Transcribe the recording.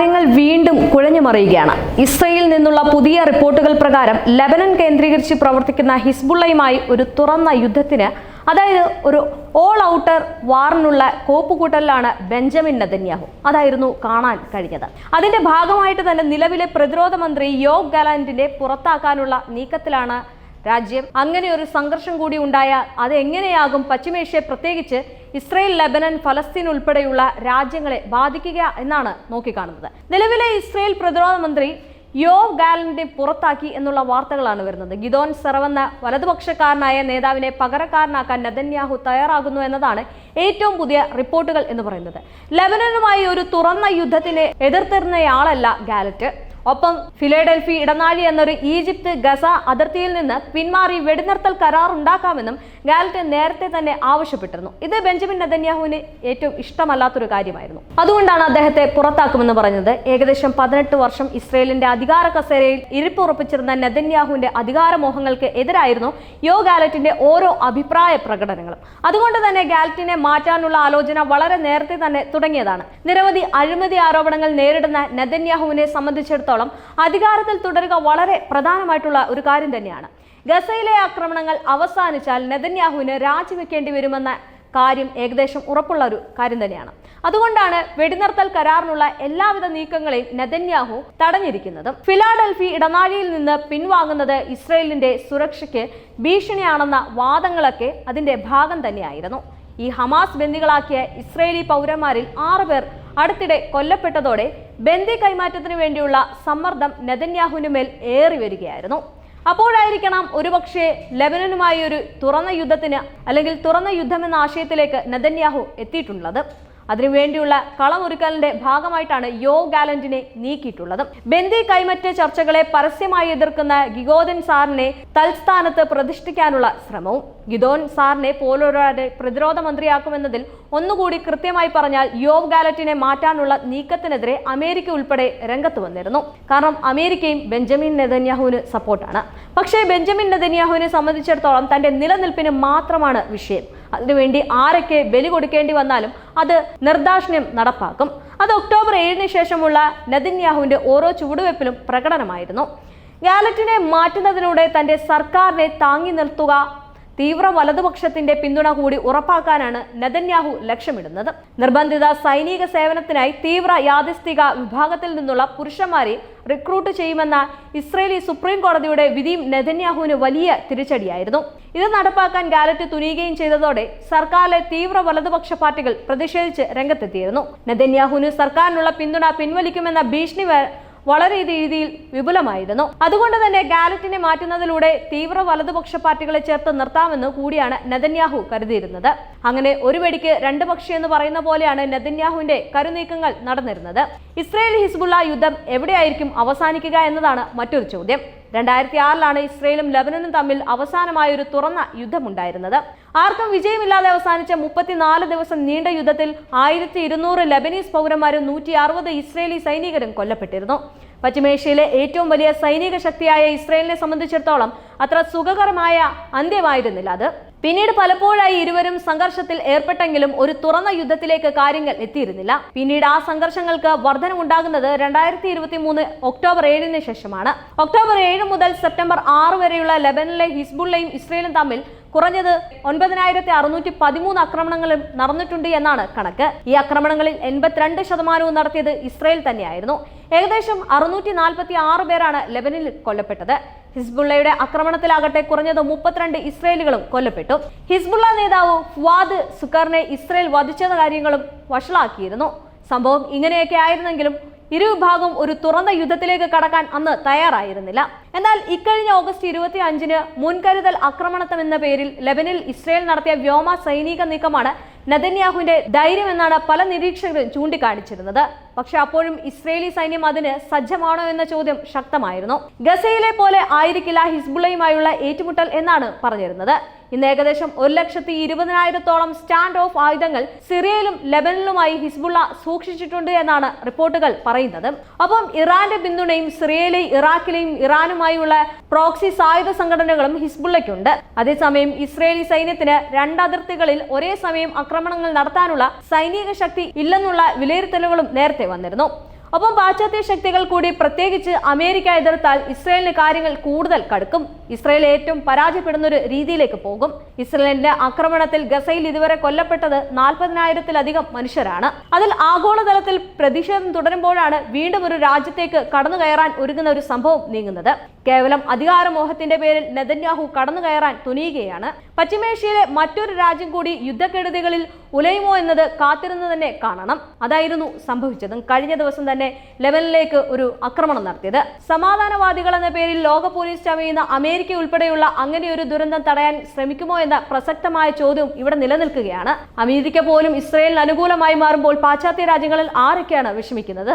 കാര്യങ്ങൾ വീണ്ടും കുഴഞ്ഞു മറിയുകയാണ് ഇസ്രയേലിൽ നിന്നുള്ള പുതിയ റിപ്പോർട്ടുകൾ പ്രകാരം ലബനൻ കേന്ദ്രീകരിച്ച് പ്രവർത്തിക്കുന്ന ഹിസ്ബുള്ളയുമായി ഒരു തുറന്ന യുദ്ധത്തിന് അതായത് ഒരു ഓൾ ഔട്ടർ വാറിനുള്ള കോപ്പുകൂട്ടലിലാണ് ബെഞ്ചമിൻ നെതന്യാഹു. അതായിരുന്നു കാണാൻ കഴിഞ്ഞത്. അതിന്റെ ഭാഗമായിട്ട് തന്നെ നിലവിലെ പ്രതിരോധ മന്ത്രി യോഗ് ഗാലാൻഡിനെ പുറത്താക്കാനുള്ള നീക്കത്തിലാണ് രാജ്യം. അങ്ങനെ ഒരു സംഘർഷം കൂടി ഉണ്ടായാൽ അത് എങ്ങനെയാകും? പശ്ചിമേഷ്യ പ്രത്യേകിച്ച് ഇസ്രയേൽ ലബനൻ ഫലസ്തീൻ ഉൾപ്പെടെയുള്ള രാജ്യങ്ങളെ ബാധിക്കുക എന്നാണ് നോക്കിക്കാണുന്നത്. നിലവിലെ ഇസ്രയേൽ പ്രതിരോധ മന്ത്രി യോവ് ഗാലന്റിനെ പുറത്താക്കി എന്നുള്ള വാർത്തകളാണ് വരുന്നത്. ഗിദോൻ സെറവെന്ന വലതുപക്ഷക്കാരനായ നേതാവിനെ പകരക്കാരനാക്കാൻ നദന്യാഹു തയ്യാറാകുന്നു എന്നതാണ് ഏറ്റവും പുതിയ റിപ്പോർട്ടുകൾ എന്ന് പറയുന്നത്. ലബനനുമായി ഒരു തുറന്ന യുദ്ധത്തിനെ എതിർത്തിരുന്നയാളല്ല ഗാലറ്റ്. ഒപ്പം ഫിലഡൽഫി ഇടനാഴി എന്നൊരു ഈജിപ്ത് ഗസ അതിർത്തിയിൽ നിന്ന് പിന്മാറി വെടിനിർത്തൽ കരാർ ഉണ്ടാക്കാമെന്നും ഗാലറ്റ് നേരത്തെ തന്നെ ആവശ്യപ്പെട്ടിരുന്നു. ഇത് ബെഞ്ചമിൻ നദന്യാഹുവിന് ഏറ്റവും ഇഷ്ടമല്ലാത്തൊരു കാര്യമായിരുന്നു. അതുകൊണ്ടാണ് അദ്ദേഹത്തെ പുറത്താക്കുമെന്ന് പറഞ്ഞത്. ഏകദേശം പതിനെട്ട് വർഷം ഇസ്രയേലിന്റെ അധികാര കസേരയിൽ ഇരിപ്പുറപ്പിച്ചിരുന്ന നദന്യാഹുവിന്റെ അധികാരമോഹങ്ങൾക്ക് എതിരായിരുന്നു യോ ഗാലറ്റിന്റെ ഓരോ അഭിപ്രായ പ്രകടനങ്ങളും. അതുകൊണ്ട് തന്നെ ഗാലറ്റിനെ മാറ്റാനുള്ള ആലോചന വളരെ നേരത്തെ തന്നെ തുടങ്ങിയതാണ്. നിരവധി അഴിമതി ആരോപണങ്ങൾ നേരിടുന്ന നദന്യാഹുവിനെ സംബന്ധിച്ചിടത്തോളം അധികാരത്തിൽ തുടരുക വളരെ പ്രധാനമായിട്ടുള്ള ഒരു കാര്യം തന്നെയാണ്. ഗസയിലെ ആക്രമണങ്ങൾ അവസാനിച്ചാൽ നെതന്യാഹുവിന് രാജിവെക്കേണ്ടി വരുമെന്ന കാര്യം ഏകദേശം ഉറപ്പുള്ള ഒരു കാര്യം തന്നെയാണ്. അതുകൊണ്ടാണ് വെടിനിർത്തൽ കരാറിനുള്ള എല്ലാവിധ നീക്കങ്ങളെയും നെതന്യാഹു തടഞ്ഞിരിക്കുന്നത്. ഫിലാഡൽഫി ഇടനാഴിയിൽ നിന്ന് പിൻവാങ്ങുന്നത് ഇസ്രയേലിന്റെ സുരക്ഷയ്ക്ക് ഭീഷണിയാണെന്ന വാദങ്ങളൊക്കെ അതിന്റെ ഭാഗം തന്നെയായിരുന്നു. ഈ ഹമാസ് ബന്ദികളാക്കിയ ഇസ്രയേലി പൗരന്മാരിൽ ആറുപേർ അടുത്തിടെ കൊല്ലപ്പെട്ടതോടെ ബന്ദി കൈമാറ്റത്തിനു വേണ്ടിയുള്ള സമ്മർദ്ദം നെതന്യാഹുവിനുമേൽ ഏറി വരികയായിരുന്നു. അപ്പോഴായിരിക്കണം ഒരുപക്ഷെ ലെബനനുമായി ഒരു തുറന്ന യുദ്ധത്തിന് അല്ലെങ്കിൽ തുറന്ന യുദ്ധം എന്ന ആശയത്തിലേക്ക് നെതന്യാഹു എത്തിയിട്ടുള്ളത്. അതിനുവേണ്ടിയുള്ള കളമൊരുക്കലിന്റെ ഭാഗമായിട്ടാണ് യോ ഗാലന്റിനെ നീക്കിയിട്ടുള്ളത്. ബന്ദി കൈമറ്റ ചർച്ചകളെ പരസ്യമായി എതിർക്കുന്ന ഗിഗോദൻ സാറിനെ തൽസ്ഥാനത്ത് പ്രതിഷ്ഠിക്കാനുള്ള ശ്രമവും. ഗിദോൻ സാറിനെ പോലൊരാളെ പ്രതിരോധ മന്ത്രിയാക്കുമെന്നതിൽ ഒന്നുകൂടി കൃത്യമായി പറഞ്ഞാൽ യോവ് ഗാലറ്റിനെ മാറ്റാനുള്ള നീക്കത്തിനെതിരെ അമേരിക്ക ഉൾപ്പെടെ രംഗത്ത് വന്നിരുന്നു. കാരണം അമേരിക്കയും ബെഞ്ചമിൻ നെതന്യാഹുവിന് സപ്പോർട്ടാണ്. പക്ഷേ ബെഞ്ചമിൻ നെതന്യാഹുവിനെ സംബന്ധിച്ചിടത്തോളം തന്റെ നിലനിൽപ്പിന് മാത്രമാണ് വിഷയം. അതിനുവേണ്ടി ആരൊക്കെ ബലി കൊടുക്കേണ്ടി വന്നാലും അത് നിർദാക്ഷിണ്യം നടപ്പാക്കും. അത് ഒക്ടോബർ ഏഴിന് ശേഷമുള്ള നദിന്യാഹുവിന്റെ ഓരോ ചുവടുവയ്പ്പിലും പ്രകടനമായിരുന്നു. ഗാലറ്റിനെ മാറ്റുന്നതിലൂടെ തന്റെ സർക്കാരിനെ താങ്ങി നിർത്തുക തീവ്ര വലതുപക്ഷത്തിന്റെ പിന്തുണ കൂടി ഉറപ്പാക്കാനാണ് നെതന്യാഹു ലക്ഷ്യമിടുന്നത്. നിർബന്ധിത സൈനിക സേവനത്തിനായി തീവ്ര യാദസ്ഥിക വിഭാഗത്തിൽ നിന്നുള്ള പുരുഷന്മാരെ റിക്രൂട്ട് ചെയ്യുമെന്ന ഇസ്രേലി സുപ്രീം കോടതിയുടെ വിധിയും നെതന്യാഹുവിന് വലിയ തിരിച്ചടിയായിരുന്നു. ഇത് നടപ്പാക്കാൻ ഗാലറ്റ് തുനിയുകയും ചെയ്തതോടെ സർക്കാരിലെ തീവ്ര വലതുപക്ഷ പാർട്ടികൾ പ്രതിഷേധിച്ച് രംഗത്തെത്തിയിരുന്നു. നെതന്യാഹുവിന് സർക്കാരിനുള്ള പിന്തുണ പിൻവലിക്കുമെന്ന ഭീഷണി വളരെ രീതിയിൽ വിപുലമായിരുന്നു. അതുകൊണ്ട് തന്നെ ഗാലറ്റിനെ മാറ്റുന്നതിലൂടെ തീവ്ര വലതുപക്ഷ പാർട്ടികളെ ചേർത്ത് നിർത്താമെന്ന് കൂടിയാണ് നെതന്യാഹു കരുതിയിരുന്നത്. അങ്ങനെ ഒരു വെടിക്ക് രണ്ട് പക്ഷി എന്ന് പറയുന്ന പോലെയാണ് നെതന്യാഹുവിന്റെ കരുനീക്കങ്ങൾ നടന്നിരുന്നത്. ഇസ്രയേൽ ഹിസ്ബുള്ള യുദ്ധം എവിടെയായിരിക്കും അവസാനിക്കുക എന്നതാണ് മറ്റൊരു ചോദ്യം. രണ്ടായിരത്തി ആറിലാണ് ഇസ്രയേലും ലബനനും തമ്മിൽ അവസാനമായ ഒരു തുറന്ന യുദ്ധമുണ്ടായിരുന്നത്. ആർക്കും വിജയമില്ലാതെ അവസാനിച്ച മുപ്പത്തിനാല് ദിവസം നീണ്ട യുദ്ധത്തിൽ ആയിരത്തി ഇരുന്നൂറ് ലബനീസ് പൗരന്മാരും നൂറ്റി അറുപത് ഇസ്രയേലി സൈനികരും കൊല്ലപ്പെട്ടിരുന്നു. പശ്ചിമേഷ്യയിലെ ഏറ്റവും വലിയ സൈനിക ശക്തിയായ ഇസ്രയേലിനെ സംബന്ധിച്ചിടത്തോളം അത്ര സുഖകരമായ അന്ത്യമായിരുന്നില്ല അത്. പിന്നീട് പലപ്പോഴായി ഇരുവരും സംഘർഷത്തിൽ ഏർപ്പെട്ടെങ്കിലും ഒരു തുറന്ന യുദ്ധത്തിലേക്ക് കാര്യങ്ങൾ എത്തിയിരുന്നില്ല. പിന്നീട് ആ സംഘർഷങ്ങൾക്ക് വർധനമുണ്ടാകുന്നത് രണ്ടായിരത്തി ഇരുപത്തി മൂന്ന് ഒക്ടോബർ ഏഴിന് ശേഷമാണ്. ഒക്ടോബർ ഏഴ് മുതൽ സെപ്റ്റംബർ ആറ് വരെയുള്ള ലെബനിലെ ഹിസ്ബുള്ളയും ഇസ്രയേലും തമ്മിൽ കുറഞ്ഞത് ഒൻപതിനായിരത്തി അറുന്നൂറ്റി പതിമൂന്ന് ആക്രമണങ്ങളും നടന്നിട്ടുണ്ട് എന്നാണ് കണക്ക്. ഈ ആക്രമണങ്ങളിൽ എൺപത്തിരണ്ട് ശതമാനവും നടത്തിയത് ഇസ്രയേൽ തന്നെയായിരുന്നു. ഏകദേശം അറുന്നൂറ്റി നാൽപ്പത്തി ആറ് പേരാണ് ലെബനിൽ കൊല്ലപ്പെട്ടത്. ഹിസ്ബുള്ളയുടെ ആക്രമണത്തിലാകട്ടെ കുറഞ്ഞത് മുപ്പത്തിരണ്ട് ഇസ്രയേലുകളും കൊല്ലപ്പെട്ടു. ഹിസ്ബുള്ള നേതാവ് ഫുവാദ് സുക്കറിനെ ഇസ്രയേൽ വധിച്ചെന്ന കാര്യങ്ങളും വഷളാക്കിയിരുന്നു. സംഭവം ഇങ്ങനെയൊക്കെ ആയിരുന്നെങ്കിലും ഇരുവിഭാഗവും ഒരു തുറന്ന യുദ്ധത്തിലേക്ക് കടക്കാൻ അന്ന് തയ്യാറായിരുന്നില്ല. എന്നാൽ ഇക്കഴിഞ്ഞ ഓഗസ്റ്റ് ഇരുപത്തി അഞ്ചിന് മുൻകരുതൽ ആക്രമണത്വം എന്ന പേരിൽ ലെബനിൽ ഇസ്രയേൽ നടത്തിയ വ്യോമ സൈനിക നീക്കമാണ് നെതന്യാഹുവിന്റെ ധൈര്യമെന്നാണ് പല നിരീക്ഷകരും ചൂണ്ടിക്കാണിച്ചിരുന്നത്. പക്ഷെ അപ്പോഴും ഇസ്രയേലി സൈന്യം അതിന് സജ്ജമാണോ എന്ന ചോദ്യം ശക്തമായിരുന്നു. ഗസയിലെ പോലെ ആയിരിക്കില്ല ഹിസ്ബുള്ളയുമായുള്ള ഏറ്റുമുട്ടൽ എന്നാണ് പറഞ്ഞിരുന്നത്. ഇന്ന് ഏകദേശം ഒരു ലക്ഷത്തി ഇരുപതിനായിരത്തോളം സ്റ്റാൻഡ് ഓഫ് ആയുധങ്ങൾ സിറിയയിലും ലെബനിലുമായി ഹിസ്ബുള്ള സൂക്ഷിച്ചിട്ടുണ്ട് എന്നാണ് റിപ്പോർട്ടുകൾ പറയുന്നത്. അപ്പം ഇറാന്റെ പിന്തുണയും സിറിയയിലെയും ഇറാഖിലെയും ഇറാനുമായുള്ള പ്രോക്സി സായുധ സംഘടനകളും ഹിസ്ബുള്ളയ്ക്കുണ്ട്. അതേസമയം ഇസ്രയേലി സൈന്യത്തിന് രണ്ട് അതിർത്തികളിൽ ഒരേ സമയം ആക്രമണങ്ങൾ നടത്താനുള്ള സൈനിക ശക്തി ഇല്ലെന്നുള്ള വിലയിരുത്തലുകളും നേരത്തെ വന്നിരുന്നു. ഒപ്പം പാശ്ചാത്യ ശക്തികൾ കൂടി പ്രത്യേകിച്ച് അമേരിക്ക എതിർത്താൽ ഇസ്രയേലിന് കാര്യങ്ങൾ കൂടുതൽ കടുക്കും. ഇസ്രയേൽ ഏറ്റവും പരാജയപ്പെടുന്ന ഒരു രീതിയിലേക്ക് പോകും. ഇസ്രയേലിന്റെ ആക്രമണത്തിൽ ഗസയിൽ ഇതുവരെ കൊല്ലപ്പെട്ടത് നാൽപ്പതിനായിരത്തിലധികം മനുഷ്യരാണ്. അതിൽ ആഗോളതലത്തിൽ പ്രതിഷേധം തുടരുമ്പോഴാണ് വീണ്ടും ഒരു രാജ്യത്തേക്ക് കടന്നു കയറാൻ ഒരുങ്ങുന്ന ഒരു സംഭവം നീങ്ങുന്നത്. കേവലം അധികാരമോഹത്തിന്റെ പേരിൽ നെതന്യാഹു കടന്നു കയറാൻ തുനിയുകയാണ്. പശ്ചിമേഷ്യയിലെ മറ്റൊരു രാജ്യം കൂടി യുദ്ധക്കെടുതികളിൽ ഉലയുമോ എന്നത് കാത്തിരുന്ന് തന്നെ കാണണം. അതായിരുന്നു സംഭവിച്ചതും. കഴിഞ്ഞ ദിവസം തന്നെ ലെബനിലേക്ക് ഒരു ആക്രമണം നടത്തിയത്. സമാധാനവാദികൾ എന്ന പേരിൽ ലോക പോലീസ് ചമയുന്ന അമേരിക്ക ഉൾപ്പെടെയുള്ള അങ്ങനെ ഒരു ദുരന്തം തടയാൻ ശ്രമിക്കുമോ എന്ന പ്രസക്തമായ ചോദ്യം ഇവിടെ നിലനിൽക്കുകയാണ്. അമേരിക്ക പോലും ഇസ്രയേലിന് അനുകൂലമായി മാറുമ്പോൾ പാശ്ചാത്യ രാജ്യങ്ങളിൽ ആരൊക്കെയാണ് വിഷമിക്കുന്നത്?